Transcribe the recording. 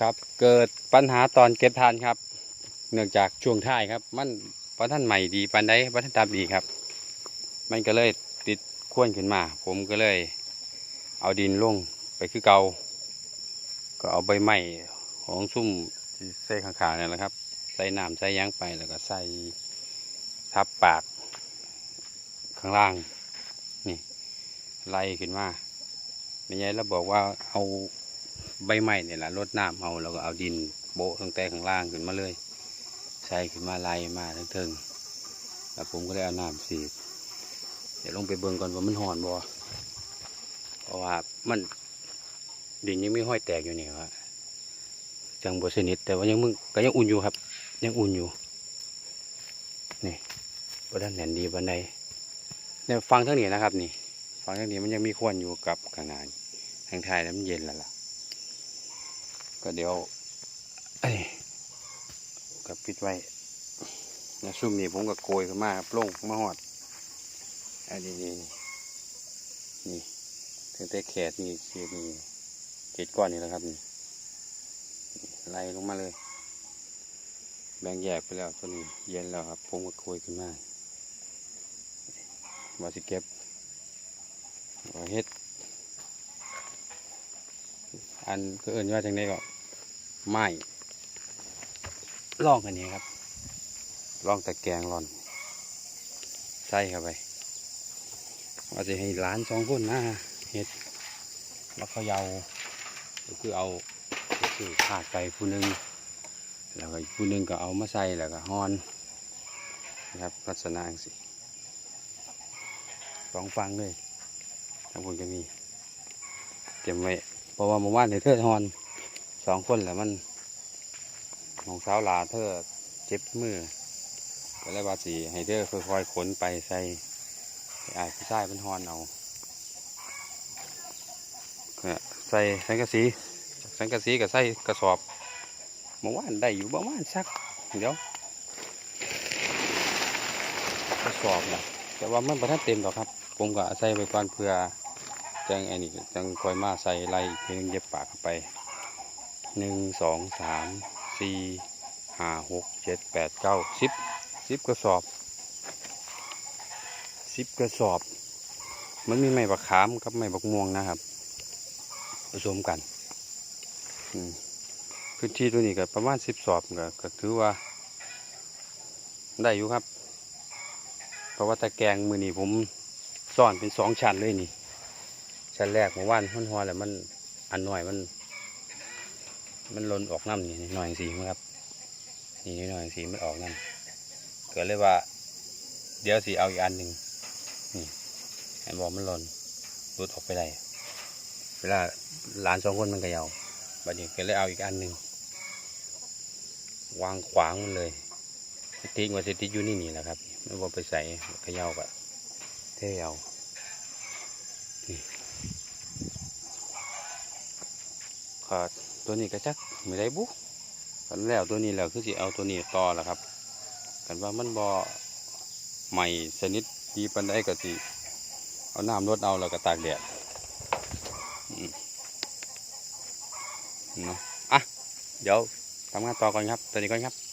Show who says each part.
Speaker 1: ครับ เกิดปัญหาตอนเก็บทานครับ เนื่องจากช่วงท้ายครับ มันพระท่านใหม่ดีปันไดพระท่านตามดีครับ มันก็เลยติดข้วนขึ้นมา ผมก็เลย เอาดินลงไปคือเกาก็เอาใบไม้ของซุ่มใส่ข้างๆนี่แหละครับ ใส่น้ำใส่ยั้งไปแล้วก็ใส่ทับปากข้างล่าง นี่ไล่ขึ้นมาไม่ใช่แล้วบอกว่าเอา ใบไม้เนี่ยแหละรดน้ำเอาแล้วก็เอาดินโบะตั้งแต่ข้างล่างขึ้นมาเลยใส่ขึ้นมาไล่มาทั้งเทิงๆแล้วผมก็ได้เอาน้ำสีเดี๋ยวลงไปเบิ่งก่อนว่ามันหอนบ่เพราะว่ามันดินยังไม่ห้อยแตกอยู่นี่ครับจังบสนิทแต่ว่ายังมึงก็ยังอุ่นอยู่ครับ ยังอุ่นอยู่นี่บด้านแหนดีบันไดเนี่ยฟังเท่านี้นะครับ นี่ ฟังเท่านี้มันยังมีควันอยู่กับขนาดทางไทยแล้วมันเย็นแล้วล่ะ ก็เดี๋ยวเอ้กับปิดไว้แล้วซุ่มนี่ผมก็โกยขึ้นมาครับลงมาหอดอันนี้นี่นี่ถึงแต่แขดนี่เขตนี่เขตก้อนนี่แหละครับนี่ไล่ลงมาเลย แบ่งแยกไปแล้วตัวนี้เย็นแล้วครับผมก็โกยขึ้นมาว่าสิเก็บว่าเฮ็ด อันก็เอื่นว่าจังไดก็ไม้ล่องอันนี้ครับล่องตะแกรงร่อน ใส่เข้าไปว่าจะให้ร้านสองคนนะเฮ็ดแล้วเขาเยาก็คือเอาคือขาดไปผู้หนึงแล้วก็อีกผู้หนึงก็เอามาใส่แล้วก็ฮอนนะครับลักษณะอย่างสิสองฟังเลยทั้งคนก็มีเก็บไว้ เพราะว่าเมื่อวานเนี่ยเธอฮอนสองคนแหละมันของสาวลาเธอเจ็บมือก็เลยว่าสีให้เธอค่อยๆขนไปใส่ไอ้ผู้ชายเป็นฮอนเอาใส่สังกะสีสังกะสีกับใส่กระสอบเมื่อวานได้อยู่ประมาณสักเดี๋ยวกระสอบนะแต่ว่ามันประทัดเต็มหรอกครับ ผมก็ใส่ไปก่อนเพื่อ จังอ้นี่ก็จังคอยมาใส่ไล่เพียงเย็บปากเข้าไปหนึ่งสองสามสี่ห้าหกเจ็ดแปดเก้าสิบสิบกระสอบสิบกระสอบ มันมีไม้บักขามกับไม้บักม่วงนะครับ ผสมกันพื้นที่ตัวนี้ก็ประมาณสิบสอบก็ก็ถือว่า ได้อยู่ครับ เพราะว่าตะแกรงมือนี่ผมซ่อนเป็นสองชั้นเลยนี่ ชั้นแรกเมื่อวานมันหอแล้วมันอันหน่อยมัน มันหลนออกน้ำนี่หน่อยสีครับนี่หน่อยสีมันออกน้ำเกิดเลยว่า เดี๋ยวสีเอาอีกอันหนึ่งนี่เห็นบอกมันหล่นรุดออกไปได้เวลาหลานสองคนมันก็ยาบัดนี้ก็เลยเอาอีกอันหนึ่งวางขวางมันเลยสติ๊กว่าสติอยู่นี่นี่แหละครับไม่บอกไปใส่เขย่าก็เท่เอา ก็ตัวนี้ก็จักไม่ได้บุกันแล้วตัวนี้แล้วคือสิเอาตัวนี้ต่อแล้วครับ กันว่ามันบ่ใหม่ชนิดดีปันได้ก็สิเอาน้ำรดเอาแล้วก็ตากแดดอืมเนาะอะเดี๋ยวทำงานต่อก่อนครับ ตัวนี้ก่อนครับ